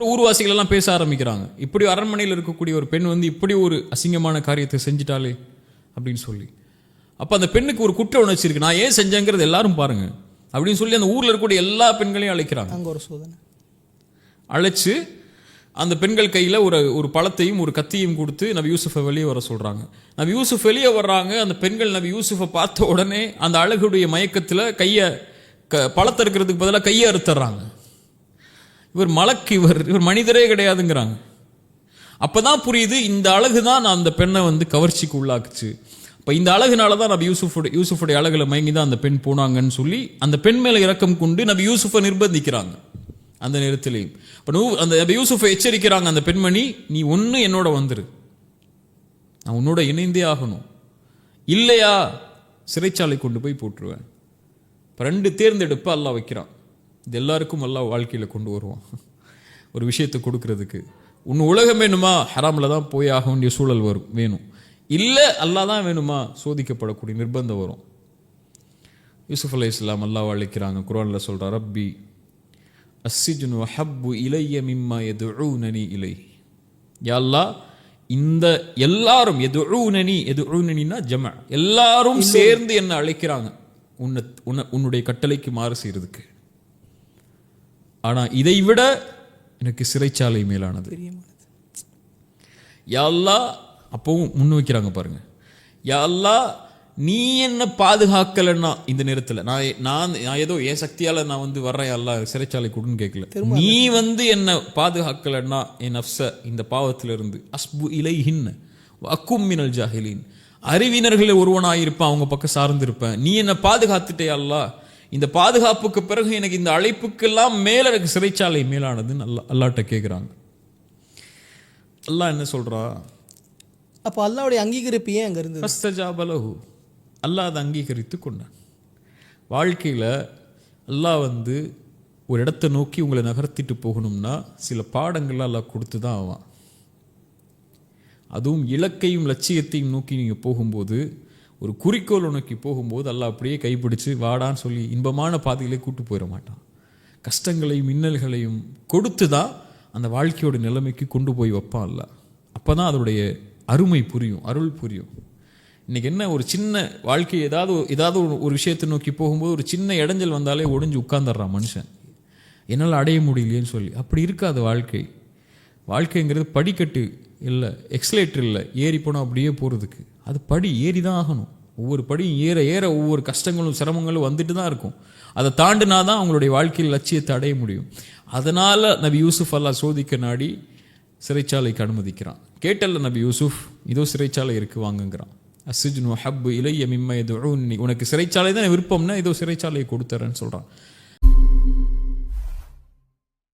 ஊர்வாசிகள் எல்லாம் பேச ஆரம்பிக்கிறாங்க. இப்படி அரண்மனையில் இருக்கக்கூடிய ஒரு பெண் வந்து இப்படி ஒரு அசிங்கமான காரியத்தை செஞ்சிட்டாலே அப்படின்னு சொல்லி. அப்போ அந்த பெண்ணுக்கு ஒரு குற்ற உணர்ச்சி இருக்கு. நான் ஏன் செஞ்சேங்கிறது எல்லாரும் பாருங்க. அப்படின்னு சொல்லி அந்த ஊரில் இருக்கக்கூடிய எல்லா பெண்களையும் அழைக்கிறாங்க. அங்கே ஒரு சோதனை. அழைச்சு அந்த பெண்கள் கையில் ஒரு ஒரு பழத்தையும் ஒரு கத்தியும் கொடுத்து நபி யூசுஃபை வெளியே வர சொல்கிறாங்க நபி யூசுஃப் வெளியே வர்றாங்க. அந்த பெண்கள் நபி யூசுஃபை பார்த்த உடனே அந்த அழகுடைய மயக்கத்தில் கையை க பழத்தை இருக்கிறதுக்கு பதிலாக கையை அறுத்துறாங்க. இவர் மலக்கு இவர் இவர் மனிதரே கிடையாதுங்கிறாங்க. அப்போ தான் புரியுது இந்த அழகு தான் நான் அந்த பெண்ணை வந்து கவர்ச்சிக்கு உள்ளாக்குச்சு. இப்போ இந்த அழகுனால தான் நபி யூசுஃபுடைய யூசுஃபுடைய அழகில் மயங்கி தான் அந்த பெண் போனாங்கன்னு சொல்லி அந்த பெண் மேலே இறக்கம் கொண்டு நபி யூசுஃபை நிர்பந்திக்கிறாங்க. அந்த நேரத்திலையும். இப்போ நூ அந்த நபி யூசுஃபை எச்சரிக்கிறாங்க அந்த பெண்மணி நீ ஒன்று என்னோட வந்துரு. நான் உன்னோட இணைந்தே ஆகணும். இல்லையா? சிறைச்சாலை கொண்டு போய் போட்டுருவேன். இப்போ ரெண்டு தேர்ந்தெடுப்பு அல்லாஹ் வைக்கிறான். இது எல்லாருக்கும் அல்லாஹ் வாழ்க்கையில் கொண்டு வருவான். ஒரு விஷயத்தை கொடுக்கறதுக்கு. உன் உலகம் வேணுமா? ஹராமில் தான் போய் ஆக வேண்டிய சூழல் வரும் வேணும். இல்லை அல்லாஹ் தான் வேணுமா? சோதிக்கப்படக்கூடிய நிர்பந்தம் வரும். யூசுஃப் அலை இஸ்லாம் அல்லாஹ் அழைக்கிறாங்க. குரானில் சொல்கிறார் ரப்பி அஸ்ஸிஜுன் வஹப்பு இலைய மிம்மா எதுஊனனி இலை யா அல்லாஹ் இந்த எல்லாரும் எதுஊனனி எதுஊனனினா ஜம. எல்லாரும் சேர்ந்து என்ன அழைக்கிறாங்க. உன்னை உன்னை உன்னுடைய கட்டளைக்கு மாறு செய்யறதுக்கு. ஆனா இதை விட எனக்கு சிறைச்சாலை மேலானது. பிரியமானது. யா அல்லாஹ் அப்பவும் முன் வைக்கிறாங்க பாருங்க. யா அல்லாஹ் நீ என்ன பாதுகாக்கலைன்னா இந்த நேரத்தில் நான் நான் நான் ஏதோ என் சக்தியால நான் வந்து வர்றேன் அல்லாஹ் சிறைச்சாலை கொடுன்னு கேட்கல நீ வந்து என்ன பாதுகாக்கலைன்னா என் நஃப்ஸ இந்த பாவத்திலிருந்து அஸ்பு இலைஹின் அக்கும் மினல் ஜாஹிலீன். அறிவினர்களில் ஒருவனாயிருப்பேன் அவங்க பக்கம் சார்ந்திருப்பேன். நீ என்ன பாதுகாத்துட்டே அல்லாஹ் இந்த பாதுகாப்புக்கு பிறகு எனக்கு இந்த அழைப்புக்கெல்லாம் மேல எனக்கு சிறைச்சாலை மேலானதுன்னு அல்லா அல்லாட்ட கேட்குறாங்க அல்லாஹ் என்ன சொல்றா? அப்போ அல்லாவுடைய அங்கீகரிப்பு ஏன் அங்கே இருந்தது? ஃபஸ்தஜாபலஹு அல்லாஹ் அதை அங்கீகரித்து கொண்டான். வாழ்க்கையில் அல்லாஹ் வந்து ஒரு இடத்தை நோக்கி உங்களை நகர்த்திட்டு போகணும்னா சில பாடங்கள்லாம் அல்லாஹ் கொடுத்து தான் ஆவான். அதுவும் இலக்கையும் லட்சியத்தையும் நோக்கி நீங்கள் போகும்போது ஒரு குறிக்கோளை நோக்கி போகும்போது அல்லாஹ் அப்படியே கைப்பிடிச்சு வாடான்னு சொல்லி இன்பமான பாதையிலே கூட்டு போயிட மாட்டான். கஷ்டங்களையும் மின்னல்களையும் கொடுத்து தான் அந்த வாழ்க்கையோட நிலைமைக்கு கொண்டு போய் வைப்பான் அல்ல அப்போ தான் அதனுடைய அருமை புரியும் அருள் புரியும். இன்றைக்கி என்ன ஒரு சின்ன வாழ்க்கை ஏதாவது ஏதாவது ஒரு ஒரு விஷயத்தை நோக்கி போகும்போது ஒரு சின்ன இடைஞ்சல் வந்தாலே ஒடிஞ்சு உட்காந்துடுறான் மனுஷன். என்னால் அடைய முடியலையேன்னு சொல்லி. அப்படி இருக்காது வாழ்க்கை. வாழ்க்கைங்கிறது படிக்கட்டு. இல்லை எக்ஸலேட்டர் இல்லை ஏறி போனால் அப்படியே போகிறதுக்கு அது படி ஏறி தான் ஆகணும். ஒவ்வொரு படியும் ஏற ஏற ஒவ்வொரு கஷ்டங்களும் சிரமங்களும் வந்துட்டு தான் இருக்கும். அதை தாண்டினா தான் அவங்களுடைய வாழ்க்கையில் லட்சியத்தை அடைய முடியும். அதனால் நபி யூசுஃப் அல்லா சோதிக்க நாடி சிறைச்சாலைக்கு அனுமதிக்கிறான். கேட்டல்ல நபி யூசுஃப் இதோ சிறைச்சாலை இருக்கு வாங்குங்கிறான். அசிஜ்னு ஹப்பு இலைய மிம்ம உனக்கு சிறைச்சாலை தான் விருப்பம்னா இதோ சிறைச்சாலையை கொடுத்துறேன்னு சொல்கிறான்